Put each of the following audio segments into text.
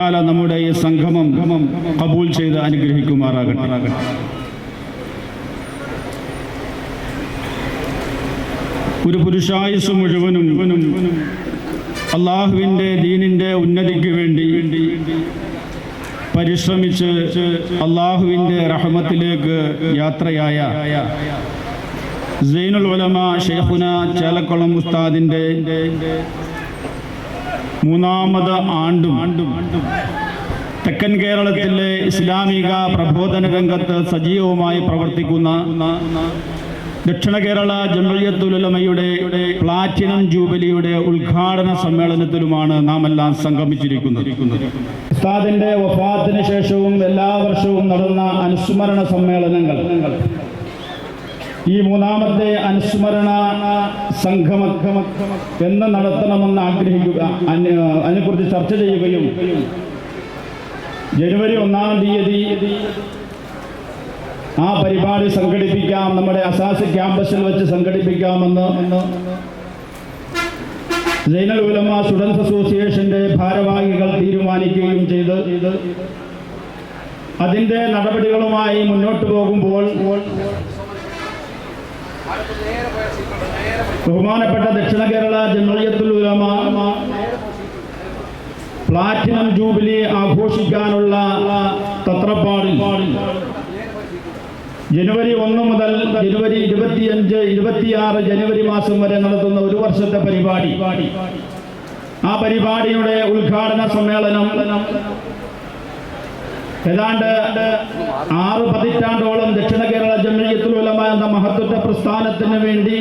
നമ്മുടെ ഈ സംഗമം കബൂൽ ചെയ്ത് അനുഗ്രഹിക്കുമാറാകട്ടെ. ഒരു പുരുഷായുസ് മുഴുവനും അള്ളാഹുവിന്റെ ദീനിന്റെ ഉന്നതിക്ക് വേണ്ടി പരിശ്രമിച്ച് അള്ളാഹുവിന്റെ റഹമത്തിലേക്ക് യാത്രയായ സൈനുൽ ഉലമ ഷെയ്ഖുന ചേലക്കുളം ഉസ്താദിന്റെ മൂന്നാമത് ആണ്ടും തെക്കൻ കേരളത്തിലെ ഇസ്ലാമിക പ്രബോധന രംഗത്ത് സജീവമായി പ്രവർത്തിക്കുന്ന ദക്ഷിണ കേരള ജമയത്തുലമയുടെ പ്ലാറ്റിനം ജൂബിലിയുടെ ഉദ്ഘാടന സമ്മേളനത്തിലുമാണ് നാം എല്ലാം സംഗമിച്ചിരിക്കുന്നത്. ഉസ്താദിന്റെ വഫാത്തിന് ശേഷവും എല്ലാ വർഷവും നടന്ന അനുസ്മരണ സമ്മേളനങ്ങൾ ഈ മൂന്നാമത്തെ അനുസ്മരണ സംഘമക്കമ എന്ന് നടത്തണമെന്ന് ആഗ്രഹിക്കുക. അതിനെക്കുറിച്ച് ചർച്ച ചെയ്യുകയും ജനുവരി ഒന്നാം തീയതി ആ പരിപാടി സംഘടിപ്പിക്കാം. നമ്മുടെ അസാസി ക്യാമ്പസിൽ വെച്ച് സംഘടിപ്പിക്കാമെന്ന് ജൈനൽ ഉലമ സ്റ്റുഡൻസ് അസോസിയേഷന്റെ ഭാരവാഹികൾ തീരുമാനിക്കുകയും ചെയ്ത് അതിന്റെ നടപടികളുമായി മുന്നോട്ട് പോകുമ്പോൾ ബഹുമാനപ്പെട്ട ദക്ഷിണ കേരള ജമയത്തുൽ ഉലമ പ്ലാറ്റിനം ജൂബിലി ആഘോഷിക്കാനുള്ള തത്രപ്പാടിൽ ജനുവരി ഒന്ന് മുതൽ ജനുവരി ഇരുപത്തിയഞ്ച് ഇരുപത്തിയാറ് ജനുവരി മാസം വരെ നടത്തുന്ന ഒരു വർഷത്തെ പരിപാടി. ആ പരിപാടിയുടെ ഉദ്ഘാടന സമ്മേളനം ഏതാണ്ട് ആറ് പതിറ്റാണ്ടോളം ദക്ഷിണ കേരള ഉലമ എന്ന മഹത്വത്തെ പ്രസ്ഥാനത്തിന് വേണ്ടി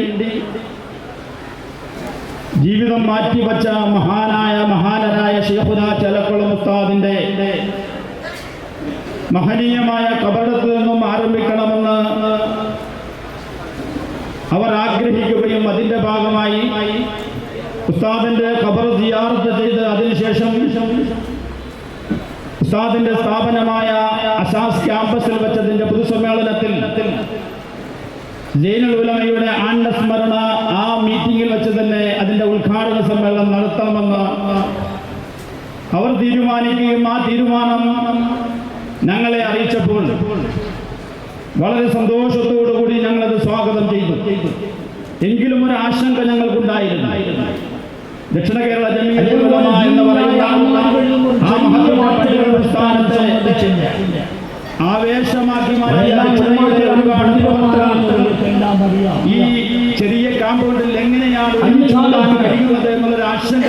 ജീവിതം മാറ്റിവച്ച മഹാനായ മഹാനരായ ഷെയ്ഖുന ചലക്കുളം ഉസ്താദിന്റെ മഹനീയമായ കബടത്ത് നിന്നും ആരംഭിക്കണമെന്ന് അവർ ആഗ്രഹിക്കുകയും അതിന്റെ ഭാഗമായി ഉസ്താദിന്റെ ഖബർ സിയാറത്ത് ചെയ്ത് അതിനുശേഷം ഉസ്താദിന്റെ സ്ഥാപനമായ അസാസ് ക്യാമ്പസിൽ വെച്ചതിന്റെ പൊതുസമ്മേളനത്തിൽ ജൈനുൽ ഉലമയുടെ ആണ്ടസ്മരണ ആ മീറ്റിംഗിൽ വെച്ച് തന്നെ അതിന്റെ ഉദ്ഘാടന സമ്മേളനം നടത്തണമെന്ന് അവർ തീരുമാനിക്കുകയും ആ തീരുമാനം ഞങ്ങളെ അറിയിച്ചപ്പോൾ വളരെ സന്തോഷത്തോടു കൂടി ഞങ്ങളത് സ്വാഗതം ചെയ്തു എങ്കിലും ഒരു ആശങ്ക ഞങ്ങൾക്കുണ്ടായിരുന്നു ദക്ഷിണ കേരള ജമീൻ എന്ന് പറയുന്ന ആ മഹത്വമായ പ്രസ്ഥാനത്തെ ആവേശമാക്കി ഈ ചെറിയ കാമ്പൗണ്ടിൽ എങ്ങനെയാണ് കഴിയുന്നത് എന്നുള്ളൊരു ആശങ്ക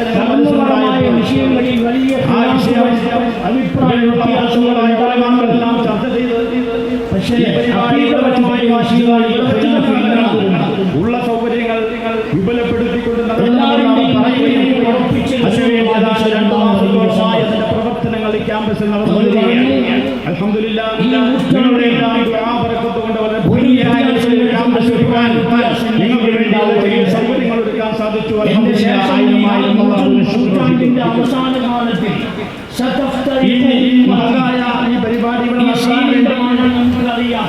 മാഷുകളായ ചർച്ച ചെയ്ത് പക്ഷേ ഉള്ള സൗകര്യങ്ങൾ വിപുലപ്പെടുത്തിക്കൊണ്ട് പറയുകയും അതിനുവേണ്ടി ഏതാണ്ട് രണ്ടാമത്തെ വർഷമായ അതിന്റെ പ്രവർത്തനങ്ങൾ ഈ ക്യാമ്പസിൽ നടന്നുകൊണ്ടിരിക്കുകയാണ് അൽഹംദുലില്ലാ നിങ്ങളുടെ എല്ലാം കൊണ്ട് വളരെ ഭംഗിയായ ക്യാമ്പസ് ഒരുക്കാൻ നിങ്ങൾക്ക് വേണ്ടി ചെറിയ സൗകര്യങ്ങൾ ഒരുക്കാൻ സാധിച്ചു. നൂറ്റാണ്ടിന്റെ. അവസാന കാലത്തിൽ ഈ ഈ മഹത്തായ ഈ പരിപാടികൾ ഈ നടത്താൻ വേണ്ടി ശീലമാണ് നമുക്കറിയാം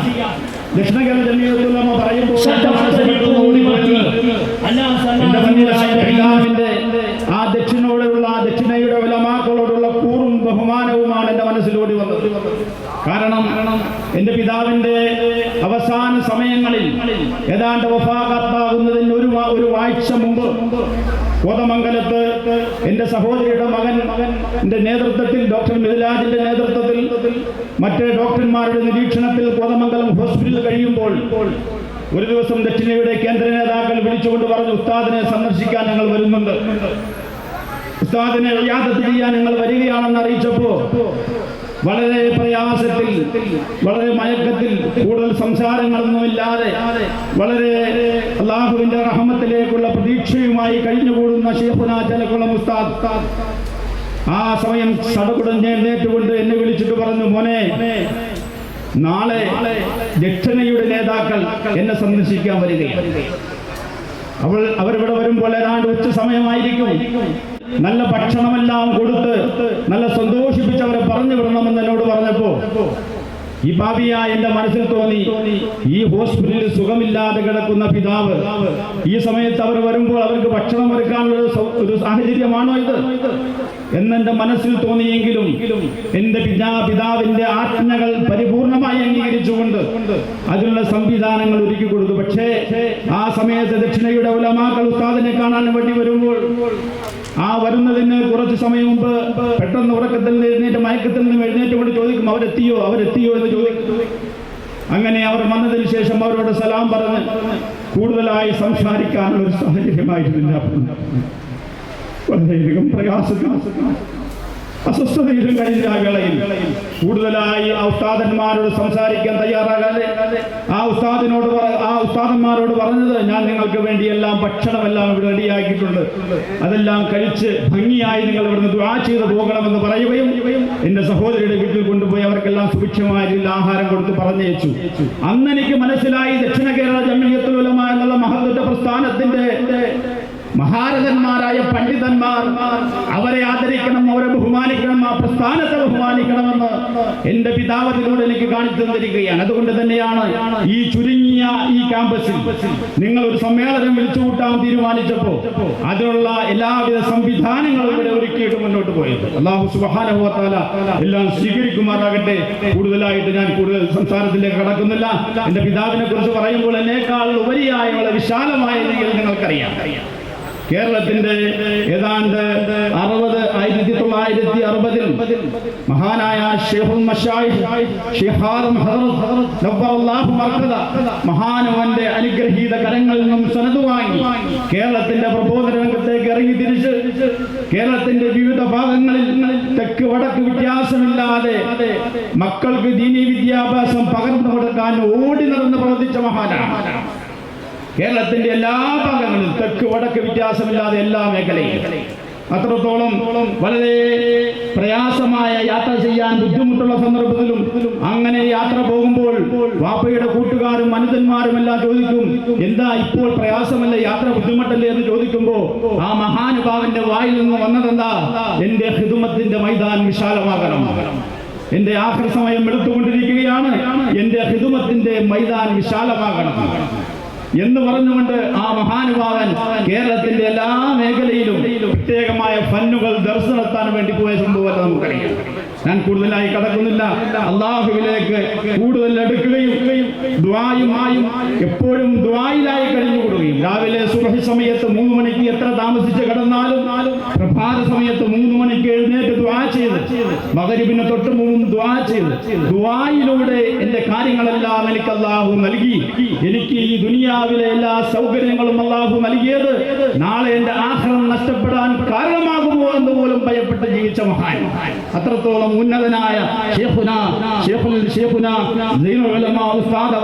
ദക്ഷിണ കേരള ജമീയത്തുലമ പറയുമ്പോൾ ശതഫ്തരിക്കും ഓടിപ്പറ്റി അല്ലാ എന്റെ മുന്നിലായ സലാം പിതാവിന്റെ ആ ദക്ഷിണയോടുള്ള ആ ദക്ഷിണയുടെ ഉലമാക്കളോടുള്ള കൂറും ബഹുമാനവുമാണ് എന്റെ മനസ്സിലൂടെ വന്നത് കാരണം എന്റെ പിതാവിന്റെ അവസാന സമയങ്ങളിൽ ഏതാണ്ട് വഫാകത്താകുന്നതിന് ഒരു ഒരു വാഴ്ച മുമ്പ് കോതമംഗലത്ത് എന്റെ സഹോദരിയുടെ മകൻ എന്റെ നേതൃത്വത്തിൽ ഡോക്ടർ മിഥിലാജിന്റെ നേതൃത്വത്തിൽ മറ്റ് ഡോക്ടർമാരുടെ നിരീക്ഷണത്തിൽ കോതമംഗലം ഹോസ്പിറ്റലിൽ കഴിയുമ്പോൾ ഒരു ദിവസം ദക്ഷിണയുടെ കേന്ദ്ര നേതാക്കൾ വിളിച്ചുകൊണ്ട് പറഞ്ഞു ഉസ്താദിനെ സന്ദർശിക്കാൻ ഞങ്ങൾ വരുന്നുണ്ട്. ഉസ്താദിനെ യാത്ര ചെയ്യാൻ ഞങ്ങൾ വരികയാണെന്ന് അറിയിച്ചപ്പോൾ വളരെ പ്രയാസത്തിൽ വളരെ മയക്കത്തിൽ കൂടുതൽ സംസാരങ്ങളൊന്നുമില്ലാതെ വളരെ അള്ളാഹുവിന്റെ റഹമത്തിലേക്കുള്ള പ്രതീക്ഷയുമായി കഴിഞ്ഞുകൂടുന്ന ഷെയ്ഖുന മുസ്താദ് ആ സമയം സടകുടഞ്ഞ് എഴുന്നേറ്റുകൊണ്ട് എന്നെ വിളിച്ചിട്ട് പറഞ്ഞു മോനെ നാളെ ദക്ഷിണയുടെ നേതാക്കൾ എന്നെ സന്ദർശിക്കാൻ വരികയാണ്. അവൾ അവരിവിടെ വരുമ്പോൾ ഏതാണ്ട് ഉച്ച സമയമായിരിക്കും. നല്ല ഭക്ഷണമെല്ലാം കൊടുത്ത് നല്ല സന്തോഷിപ്പിച്ച് അവരെ പറഞ്ഞു വിടണമെന്ന് എന്നോട് പറഞ്ഞപ്പോ ഈ ഭാവിയ എന്റെ മനസ്സിൽ തോന്നി. ഈ ഹോസ്പിറ്റലിൽ സുഖമില്ലാതെ കിടക്കുന്ന പിതാവ്. ഈ സമയത്ത് അവർ വരുമ്പോൾ അവർക്ക് ഭക്ഷണം ഒരുക്കാനുള്ള ഒരു സാഹചര്യമാണോ ഇത്? എന്നെന്റെ മനസ്സിൽ തോന്നിയെങ്കിലും എന്റെ പിതാ പിതാവിന്റെ ആജ്ഞകൾ പരിപൂർണമായി അംഗീകരിച്ചുകൊണ്ട് അതിനുള്ള സംവിധാനങ്ങൾ ഒരുക്കി കൊടുത്തു. പക്ഷേ ആ സമയത്ത് ദക്ഷിണയുടെ ഉലമാക്കൾ ഉസ്താദിനെ കാണാൻ വേണ്ടി വരുമ്പോൾ ആ വരുന്നതിന് കുറച്ച് സമയം മുമ്പ് പെട്ടെന്ന് ഉറക്കത്തിൽ നിന്ന് എഴുന്നേറ്റ് മയക്കത്തിൽ നിന്ന് എഴുന്നേറ്റ് കൊണ്ട് ചോദിക്കും അവരെത്തിയോ? അവരെത്തിയോ? എന്ന് ചോദിക്കും. അങ്ങനെ അവർ വന്നതിന് ശേഷം അവരോട് സലാം പറഞ്ഞ് കൂടുതലായി സംസാരിക്കാനുള്ള ഒരു സാഹചര്യമായിരുന്നില്ല. വളരെയധികം പ്രയാസത്തിൽ അസ്വസ്ഥതയിലും കഴിഞ്ഞ ആ വേളയിൽ കൂടുതലായി ആ ഉസ്താദന്മാരോട് സംസാരിക്കാൻ പറ- ആ ഉസ്താദന്മാരോട് പറഞ്ഞത് ഞാൻ നിങ്ങൾക്ക് വേണ്ടി എല്ലാം ഭക്ഷണമെല്ലാം ഇവിടെ റെഡിയാക്കിയിട്ടുണ്ട്. അതെല്ലാം കഴിച്ച് ഭംഗിയായി നിങ്ങൾ ഇവിടുന്ന് ദ്വാ ചെയ്ത് പോകണമെന്ന് പറയുകയും എന്റെ സഹോദരിയുടെ വീട്ടിൽ കൊണ്ടുപോയി അവർക്കെല്ലാം സുഭിക്ഷമായ ആഹാരം കൊടുത്ത് പറഞ്ഞയച്ചു. അന്ന് എനിക്ക് മനസ്സിലായി ദക്ഷിണ കേരള ജമിയത്തുൽ ഉലമ എന്നുള്ള മഹത്വ പ്രസ്ഥാനത്തിന്റെ മഹാരഥന്മാരായ പണ്ഡിതന്മാർ അവരെ ആദരിക്കണം അവരെ ബഹുമാനിക്കണം ആ പ്രസ്ഥാനത്തെ ബഹുമാനിക്കണമെന്ന് എന്റെ പിതാവ് എനിക്ക് കാണിച്ചു തന്നിരിക്കുകയാണ്. അതുകൊണ്ട് തന്നെയാണ് ഈ ചുരുങ്ങിയ ഈ ക്യാമ്പസിൽ നിങ്ങൾ ഒരു സമ്മേളനം വിളിച്ചു കൂട്ടാൻ തീരുമാനിച്ചപ്പോൾ അതിനുള്ള എല്ലാവിധ സംവിധാനങ്ങളും ഇവിടെ ഒരുക്കിയിട്ട് മുന്നോട്ട് പോയത്. അള്ളാഹു സുബാനുഭവത്താല എല്ലാം സ്വീകരിക്കുമാറാകട്ടെ. കൂടുതലായിട്ട് ഞാൻ കൂടുതൽ സംസാരത്തിലേക്ക് കടക്കുന്നില്ല. എന്റെ പിതാവിനെ കുറിച്ച് പറയുമ്പോൾ എന്നേക്കാൾ ഉപരിയായ വളരെ വിശാലമായ രീതിയിൽ നിങ്ങൾക്കറിയാം. കേരളത്തിന്റെ ഏതാണ്ട് അറുപത് ആയിരത്തി തൊള്ളായിരത്തി അറുപതിൽ മഹാനായ മഹാനവന്റെ അനുഗ്രഹീത കരങ്ങളിൽ നിന്നും സനത് വാങ്ങി കേരളത്തിന്റെ പ്രബോധന രംഗത്തേക്ക് ഇറങ്ങി തിരിച്ച് കേരളത്തിന്റെ വിവിധ ഭാഗങ്ങളിൽ തെക്ക് വടക്ക് വ്യത്യാസമില്ലാതെ മക്കൾക്ക് ദീനീ വിദ്യാഭ്യാസം പകർന്നു കൊടുക്കാൻ ഓടി നടന്ന് പ്രവർത്തിച്ച മഹാനാണ്. കേരളത്തിന്റെ എല്ലാ ഭാഗങ്ങളിലും തെക്ക് വടക്ക് വ്യത്യാസമില്ലാതെ എല്ലാ മേഖലയിലും. അത്രത്തോളം വളരെ പ്രയാസമായ യാത്ര ചെയ്യാൻ ബുദ്ധിമുട്ടുള്ള സന്ദർഭത്തിലും അങ്ങനെ യാത്ര പോകുമ്പോൾ വാപ്പയുടെ കൂട്ടുകാരും മനുതന്മാരും എല്ലാം ചോദിക്കും എന്താ ഇപ്പോൾ പ്രയാസമല്ല? യാത്ര ബുദ്ധിമുട്ടല്ലേ? എന്ന് ചോദിക്കുമ്പോൾ ആ മഹാനുഭാവന്റെ വായിൽ നിന്ന് വന്നതെന്താ? എന്റെ ഹിതുമത്തിന്റെ മൈതാൻ വിശാലമാകണം. എന്റെ ആഹൃസമയം സമയം എടുത്തുകൊണ്ടിരിക്കുകയാണ്. എന്റെ ഹിതുമത്തിന്റെ മൈതാൻ വിശാലമാകണം. എന്ന് പറഞ്ഞുകൊണ്ട് ആ മഹാനുഭാവൻ കേരളത്തിന്റെ എല്ലാ മേഖലയിലും പ്രത്യേകമായ ഫന്നുകൾ ദർശനം നടത്താൻ വേണ്ടി പോയ സംഭവമല്ല നമുക്കറിയാം. ഞാൻ കൂടുതലായി കടക്കുന്നില്ല. അള്ളാഹുവിലേക്ക് കൂടുതൽ എടുക്കുകയും ദ്വായുമായും എപ്പോഴും ദ്വായിലായി കഴിഞ്ഞുകൂടുകയും രാവിലെ സുബഹി സമയത്ത് മൂന്ന് മണിക്ക് എത്ര താമസിച്ച് കിടന്നാലും പ്രഭാത സമയത്ത് മൂന്ന് മണിക്ക് എഴുന്നേറ്റ് ദ്വാ ചെയ്ത് മകരിബിന് തൊട്ട് മുമ്പ് ദ്വാ ചെയ്ത് ദ്വായിലൂടെ എന്റെ കാര്യങ്ങളെല്ലാം എനിക്ക് അള്ളാഹു നൽകി. എനിക്ക് ഈ ദുനിയാവിലെ എല്ലാ സൗകര്യങ്ങളും അള്ളാഹു നൽകിയത് നാളെ എന്റെ ആഹ്ലം നഷ്ടപ്പെടാൻ കാരണമാകുമോ എന്ന് പോലും ഭയപ്പെട്ട് ജീവിച്ച മഹാൻ. അത്രത്തോളം ഉന്നതനായ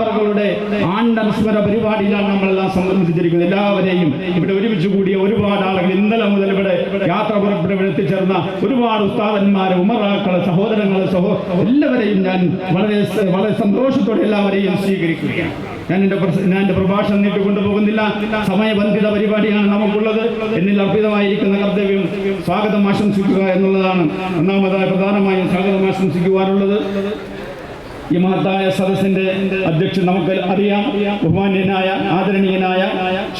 അവരുടെ ആണ്ടനുസ്മര പരിപാടിയിലാണ് നമ്മളെല്ലാം സംബന്ധിച്ചിരിക്കുന്നത്. എല്ലാവരെയും ഇവിടെ ഒരുമിച്ച് കൂടിയ ഒരുപാട് ആളുകൾ ഇന്നലെ മുതൽ ഇവിടെ യാത്ര പുറപ്പെട്ട് എത്തിച്ചേർന്ന ഒരുപാട് ഉസ്താദന്മാരെ ഉമറാക്കളെ സഹോദരങ്ങളെ സഹോ എല്ലാവരെയും ഞാൻ വളരെ വളരെ സന്തോഷത്തോടെ എല്ലാവരെയും സ്വീകരിക്കുകയാണ്. ഞാൻ എന്റെ ഞാൻ എന്റെ പ്രഭാഷണം നീട്ടി കൊണ്ടുപോകുന്നില്ല സമയബന്ധിത പരിപാടിയാണ് നമുക്കുള്ളത്. എന്നിൽ അർപ്പിതമായിരിക്കുന്ന കർത്തവ്യം സ്വാഗതം ആശംസിക്കുക എന്നുള്ളതാണ്. ഒന്നാമതായി പ്രധാനമായും സ്വാഗതം ആശംസിക്കുവാനുള്ളത്. ഈ മഹത്തായ സദസ്സിന്റെ അധ്യക്ഷൻ നമുക്ക് അറിയാം. ബഹുമാന്യനായ ആദരണീയനായ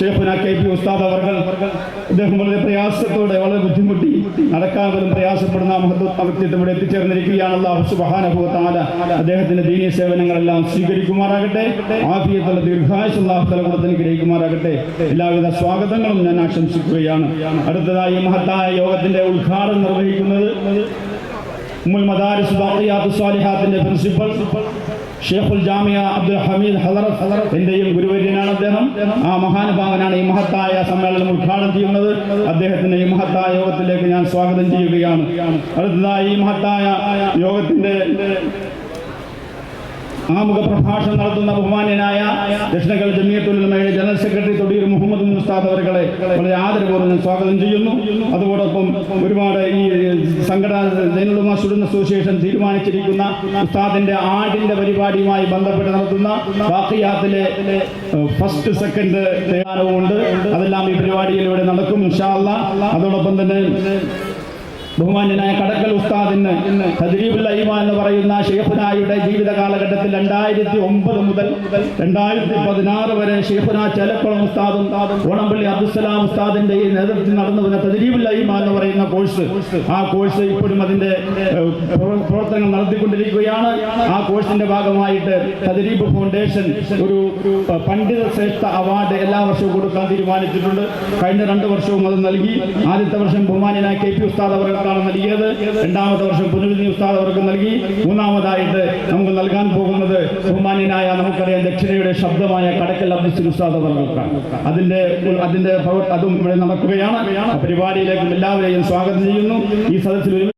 ഷേഫുന കെ പി ഉസ്താദ് അവർകൾ. അദ്ദേഹം വളരെ പ്രയാസത്തോടെ വളരെ ബുദ്ധിമുട്ടി നടക്കാൻ പോലും പ്രയാസപ്പെടുന്ന മഹത്വ ഇവിടെ എത്തിച്ചേർന്നിരിക്കുകയാണല്ലോ സുബഹാനുഭവത്താല അദ്ദേഹത്തിന്റെ ദീനീയ സേവനങ്ങളെല്ലാം സ്വീകരിക്കുമാറാകട്ടെ. ആഫിയത്തുള്ള ദീർഘായുസ് അള്ളാഹു തല കൊടുത്തിന് ഗ്രഹിക്കുമാറാകട്ടെ. എല്ലാവിധ സ്വാഗതങ്ങളും ഞാൻ ആശംസിക്കുകയാണ്. അടുത്തതായി മഹത്തായ യോഗത്തിന്റെ ഉദ്ഘാടനം നിർവഹിക്കുന്നത് ഉമ്മുൽ മദാരിസ് പ്രിൻസിപ്പൽ ഷേഖുൽ ജാമിയ അബ്ദുൽ ഹമീദ് ഹലറത്ത് എന്റെയും ഗുരുവര്യനാണ് അദ്ദേഹം. ആ മഹാനുഭാവനാണ് ഈ മഹത്തായ സമ്മേളനം ഉദ്ഘാടനം ചെയ്യുന്നത്. അദ്ദേഹത്തിന്റെ ഈ മഹത്തായ യോഗത്തിലേക്ക് ഞാൻ സ്വാഗതം ചെയ്യുകയാണ്. അടുത്തതായി ഈ മഹത്തായ യോഗത്തിന്റെ ആമുഖ പ്രഭാഷണം നടത്തുന്ന ബഹുമാന്യനായ ദക്ഷിണകൽ ജമിയത്തുലമയുടെ ജനറൽ സെക്രട്ടറി തൊടിയൂർ മുഹമ്മദ് മുസ്താദ് അവരെ വളരെ ആദരപൂർവം ഞാൻ സ്വാഗതം ചെയ്യുന്നു. അതോടൊപ്പം ഒരുപാട് ഈ സംഘടന ജൈനുലമ സ്റ്റുഡന്റ് അസോസിയേഷൻ തീരുമാനിച്ചിരിക്കുന്ന ഉസ്താദിന്റെ ആടിന്റെ പരിപാടിയുമായി ബന്ധപ്പെട്ട് നടത്തുന്ന വാക്കിയാത്തിലെ ഫസ്റ്റ് സെക്കൻഡ് ഉണ്ട് അതെല്ലാം ഈ പരിപാടിയിലൂടെ നടക്കും ഇൻഷാല്ല അതോടൊപ്പം തന്നെ ബഹുമാന്യനായ കടക്കൽ ഉസ്താദിന് തദ്രീബുൽ അയ്മ എന്ന് പറയുന്ന ഷെയ്ഖുനായുടെ ജീവിത കാലഘട്ടത്തിൽ രണ്ടായിരത്തി ഒമ്പത് മുതൽ രണ്ടായിരത്തി പതിനാറ് വരെ ഷെയ്ഖുന ചെലക്കുളം ഉസ്താദും ഓണംപള്ളി അബ്ദുസലാം ഉസ്താദിന്റെ ഈ നേതൃത്വത്തിൽ നടന്നു വന്ന തദ്രീബുൽ അയ്മ എന്ന് പറയുന്ന കോഴ്സ്. ആ കോഴ്സ് ഇപ്പോഴും അതിന്റെ പ്രവർത്തനങ്ങൾ നടത്തിക്കൊണ്ടിരിക്കുകയാണ്. ആ കോഴ്സിന്റെ ഭാഗമായിട്ട് തദ്രീബ് ഫൗണ്ടേഷൻ ഒരു പണ്ഡിത ശ്രേഷ്ഠ അവാർഡ് എല്ലാ വർഷവും കൊടുക്കാൻ തീരുമാനിച്ചിട്ടുണ്ട്. കഴിഞ്ഞ രണ്ട് വർഷവും അത് നൽകി. ആദ്യത്തെ വർഷം ബഹുമാന്യനായ കെ പി ഉസ്താദ് അവർക്കാണ് നൽകിയത്? രണ്ടാമത്തെ വർഷം പുനരുദ്ധി ഉസ്താദ് അവർക്ക് നൽകി. മൂന്നാമതായിട്ട് നമുക്ക് നൽകാൻ പോകുന്നത് ബഹുമാന്യനായ നമുക്കറിയാം ദക്ഷിണയുടെ ശബ്ദമായ കടക്കൽ അബ്ദുൽ ഉസ്താദ് അവർക്കാണ്. അതിന്റെ അതിന്റെ അതും ഇവിടെ നടക്കുകയാണ്. പരിപാടിയിലേക്കും എല്ലാവരെയും സ്വാഗതം ചെയ്യുന്നു. ഈ സദസ്സിൽ